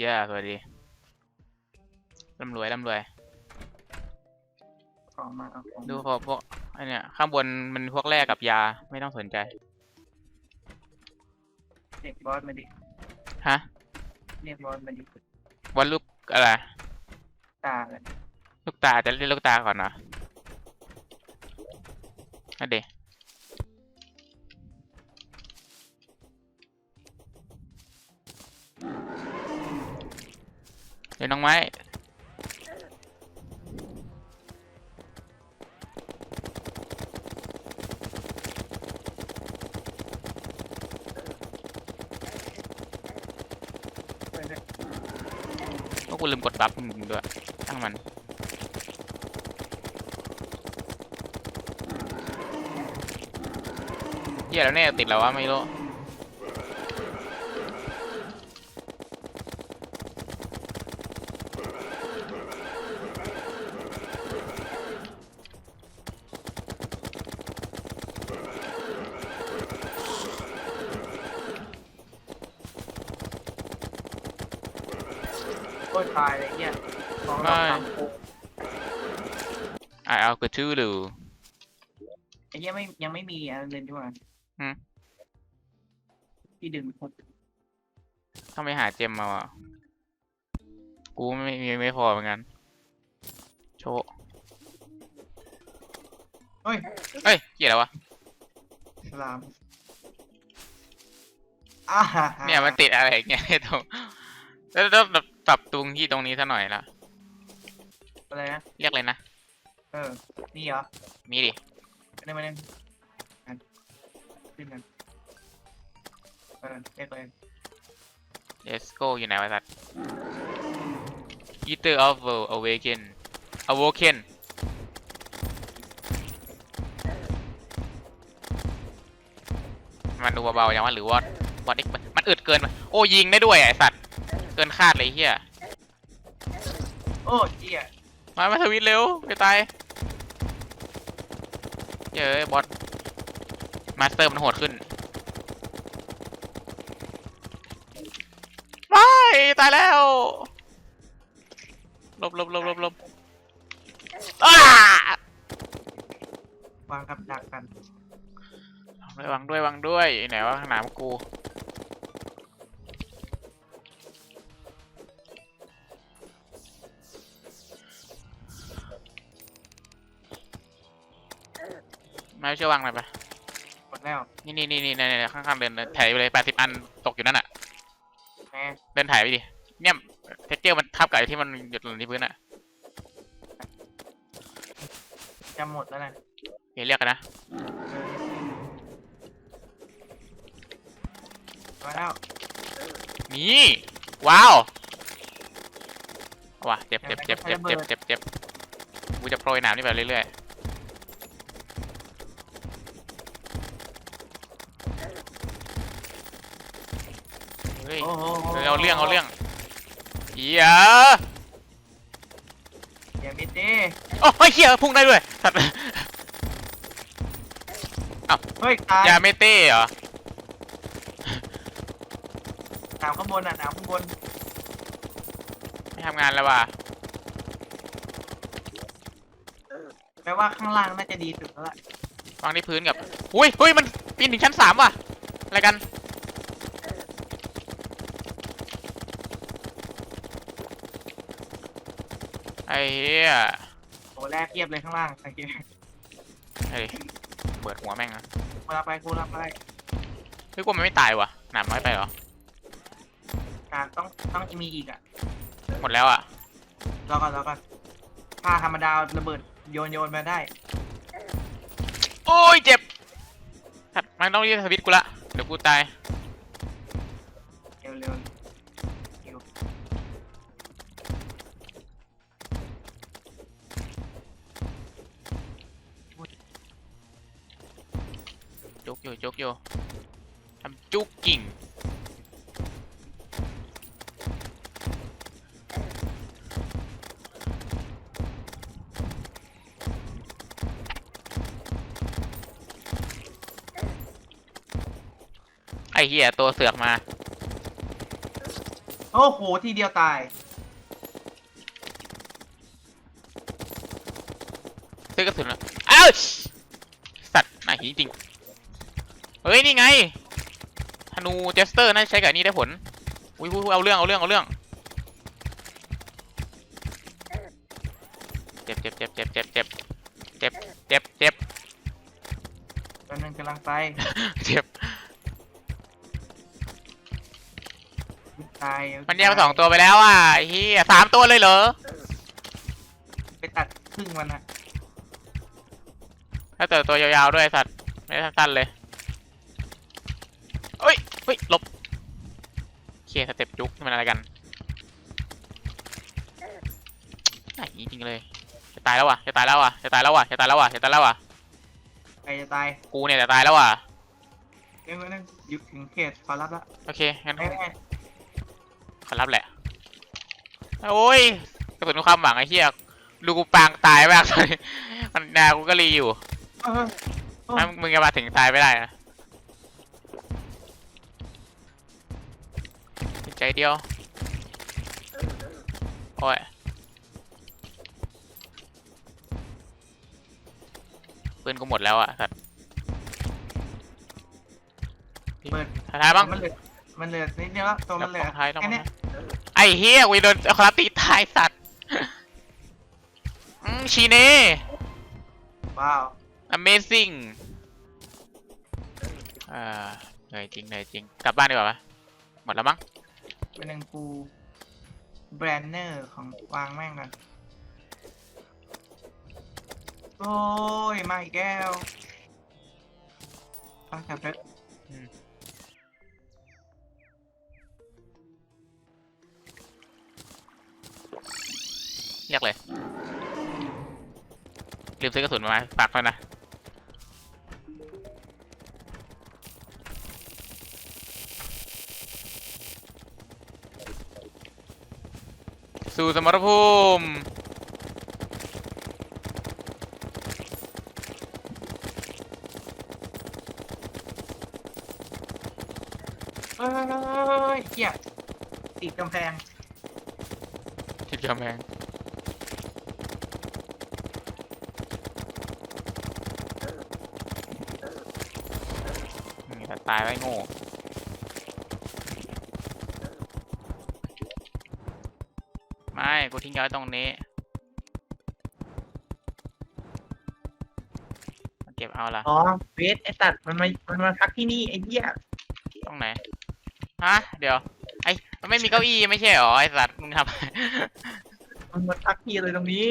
เย่สวัสดีร่ำรวยร่ำรวย ของมาเอาของดูพวกพวกไอเนี่ยข้างบนมันพวกแรกกับยาไม่ต้องสนใจเรียกบอสมาดิฮะเรียกบอสมาดิวันลูกอะไร ตาเลยลูกตาจะเรียกลูกตาก่อนเหรอนั่นเด ดี๋ยวน้องไม้ไปเลยพวกกูลืมกดบัฟมึงด้วยตั้งมันเหี้ยแล้วเนี่ยติดแล้ววะไม่รู้ โอ้ยตายเลยเนี่ยของเราทำโอ้ไอเอากระชื่อหรือไอ้เหี้ยไม่ยังไม่มีอะไรเลยดีกว่าอืมพี่ดึงหมดต้องไปหาเจมมาว่ะ กูไม่มีไม่พอเหมือนกัน โชว์เฮ้ยเอ้ยเกี่ยอะไรวะ สลามอ่าฮ่าฮ่าเนี่ยมันติดอะไรอย่างเงี้ยตรงแล้วต้อง ปรับตรงที่ตรงนี้ซะหน่อยละอะไรนะ เรียกเลยนะ เออ นี่เหรอมีดิ ไม่ได้ไม่ได้อะขึ้นกันเออเรียกเลย Let's go อยู่ไหนวะสัตว์ Eater of World Awaken Awoken มันดูเบาๆยังว่าหรือว่าวัดอีกมันอึดเกินไปโอ้ยิงได้ด้วยไอสัตว์เกินคาดเลยไอ้เฮียโอ้เจี๊ยมามาทวิตเร็วไปตายเย้ยบอสมาสเตอร์มันโหดขึ้นไม่ตายแล้วหลบหลบหลบหลบหลบอ้าวางกับดักกันวางด้วยวางด้วยไหนวะข้างหน้ากู ไม่ช่วยวางหน่อยปะหมดแล้วนี่นี่นี่นี่นี่ข้างๆเดินเดินถ่ายไปเลยแปดสิบอันตกอยู่นั่นอะ แม่เดินถ่ายไปดิ เนี่ยเท็กเจอร์มันทับกับไอ้ที่มันหยุดลงที่พื้นอะจะหมดแล้วนะเดี๋ยวเรียกกันนะ เออมาแล้วนี่ว้าวว้าเจ็บเจ็บเจ็บเจ็บเจ็บเจ็บเจ็บกูจะโปรยหนามนี่ไปเรื่อยๆ ฮ้ยโอ้โหเอาเรื่องเอาเรื่องเฮียอย่ามิดดิโอ้ยเฮียพุ่งได้ด้วยสัตว์เฮ้ยตายยาไม่เต้เหรอหนาวข้างบนอะหนาวข้างบนไม่ทำงานแล้วว่ะแปลว่าข้างล่างน่าจะดีสุดแล้วล่ะวางที่พื้นกับ อุ้ยเฮ้ยมันปีนถึงชั้นสามว่ะ อะไรกัน ไอ้เหี้ยโอ้แรกเทียบเลยข้างล่างสังเกตเฮ้ยเบิดหัวแม่งอะกูรับไปกูรับไปเฮ้ยกูมันไม่ตายว่ะหนามน้อยไปเหรอการต้องต้องมีอีกอะหมดแล้วอะรอก่อนรอก่อนถ้าธรรมดาระเบิดโยนโยนมาได้ โอ้ยเจ็บสัตว์มันต้องรีบสวิตช์กูละเดี๋ยวกูตาย อยู่จุกอยู่ทำจุกกิ่ง ไอ้เหี้ยตัวเสือกมา โอ้โห ทีเดียวตาย ซื้อกระสุนเหรออ้าวสัตว์น่าหินจริงๆ เฮ้ยนี่ไงธนูเจสเตอร์น่าจะใช้กับอันนี้ได้ผลอุ้ยอุ้ยเอาเรื่องเอาเรื่องเอาเรื่องเจ็บเจ็บเจ็บเจ็บเจ็บเจ็บเจ็บเจ็บเจ็บตอนนึงกำลังไปเจ็บตายมันแยกมาสองตัวไปแล้วอะไอ้เฮียสามตัวเลยเหรอไปตัดครึ่งมันอะถ้าเจอตัวยาวๆด้วยไอ้สัตว์ไม่ได้สั้นๆเลยเฮ้ยเฮ้ยหลบเคสเต็ปจุกนี่มันอะไรกันไหนจริงๆเลยจะตายแล้วว่ะจะตายแล้วว่ะจะตายแล้วว่ะจะตายแล้วว่ะจะตายแล้วว่ะใครจะตายกูเนี่ยจะตายแล้วว่ะเอ้ยมันหยุดถึงเขตขอรับละโอเคงั้นไม่ไม่ขอรับแหละโอ้ยกระสุนความหวังไอ้เหี้ยดูกูปางตายมากเลยมันนากูก็รีอยู่เออเออถ้ามึงจะมาถึงตายไม่ได้นะ ใจเดียว โอ้ยปืนกูหมดแล้วอะสัตว์เปิดท้ายๆบ้างมันเหลือมันเหลือนิดเดียวแล้วตัวมันเหลือต้องท้ายต้องแค่เนี้ยไอ้เฮียกูโดนเอาคาราตีตายสัตว์อืมชีเน่ว้าว Amazing อ่าเหนื่อยจริงเหนื่อยจริง กลับบ้านดีกว่าปะหมดแล้วมั้ง เป็นหนึ่งกูแบรนเนอร์ของวางแม่งกันโอ้ยมาอีกแก้วฟังจับเถอะเรียกเลย ลืมซื้อกระสุนมาฝากไว้นะ สู่สมรภูมิเอ้ยเหี้ยติดกำแพง ทิพย์กำแพงนี่แต่ตายไว้โง่ กูทิ้งย้อยตรงนี้มาเก็บเอาละอ๋อเวสไอตัดมันมา มันมาพักที่นี่ไอ้เหี้ยตรงไหน ฮะ เดี๋ยว ไอ้มันไม่มีเก้าอี้ไม่ใช่เหรอไอ้สัตว์มึงทำมันมาพักที่อะไรตรงนี้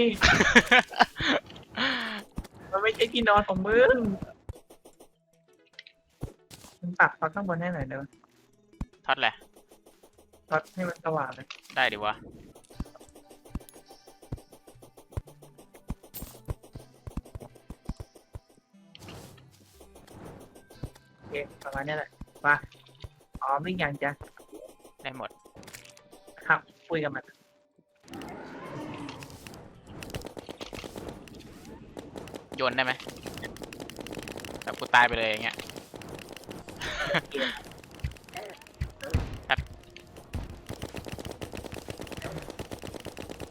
มันไม่ใช่ที่นอนของมึงมึงปักพักข้างบนให้หน่อยเดี๋ยวท็อตแหละพักให้มันสว่างเลยได้ดิวะ เคประมาณนี้แหละมาอ๋อไม่ยังจะได้หมด ครับคุยกับมันโยนได้ไหมแบบกูตายไปเลยอย่างเงี้ย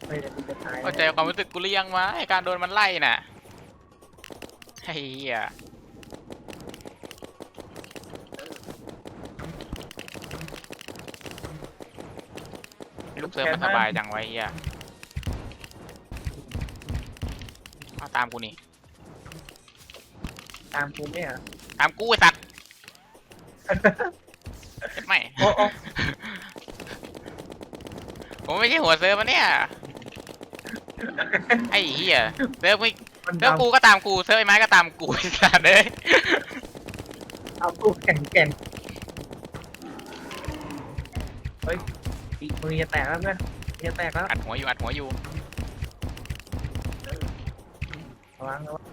ไม่ได้จะตายเข้าใจความรู้สึกกูหรือยังวะไอการโดนมันไล่น่ะไอ้เหี้ย ลูกเสือมันสบายจังไวะไอ้เหี้ยเอาตามกูนี่ ตามกูไม่เหรอตามกูไอ้สัตว์เจ็บไหมโอ้โอ้ผมไม่ใช่หัวเซิร์ฟมันเนี่ย ไอ้เหี้ยเซิร์ฟไม่มันเซิร์ฟดำกูก็ตามกูเซิร์ฟไอ้ไม้ก็ตามกูไอ้สัตว์เลย เอากูแก่งแก่ง อีกมือจะแตกแล้วเพื่อนมือจะแตกแล้วอัดหัวอยู่อัดหัวอยู่ระวังระวัง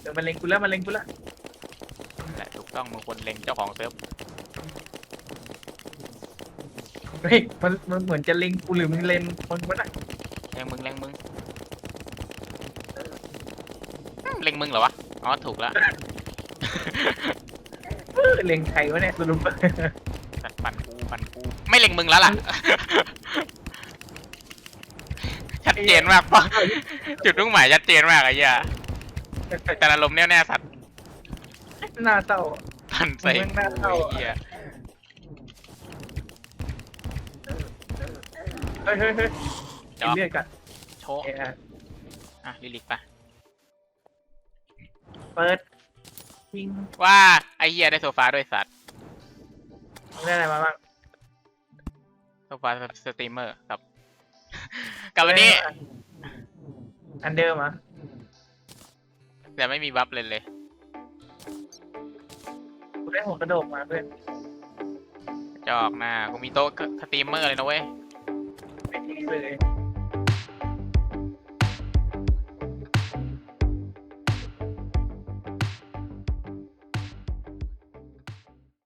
เดี๋ยวมันเล็งกูแล้วมันเล็งกูแล้วแหละถูกต้องมึงควรเล็งเจ้าของเซิร์ฟเฮ้ยมันมันเหมือนจะเล็งกูหรือมึงเล็งคนวะน่ะเล็งมึงเล็งมึงอืมเล็งมึงเหรอวะอ๋อถูกแล้วเออเล็งใครวะเนี่ยสรุปสัตว์ปั่นกู ฟันกูไม่เล็งมึงแล้วล่ะ ชัดเจนมากปะจุดมุ่งหมายชัดเจนมากไอ้เหี้ยแต่ละลมณ์แน่วแน่สัตว์หน้าเศร้าพันใส่มึงน่าเศร้าไอ้เหี้ยเฮ้ยเฮ้ยเฮ้ยจกิอนบเลือดกันโชว์เอะอะลิลิกปะเปิดทิ้งว่าไอ้เหี้ยได้โซฟาด้วยสัตว์ได้อะไรมาบ้าง โซฟาสตรีมเมอร์ครับ กับวันนี้ อันเดิมเหรอะแต่ไม่มีบัฟเลยเลยกูได้หัวกระโดกมาเพื่อนจอกหน้ากูมีโต๊ะสตรีมเมอร์เลยนะเว้ยไปที่เลย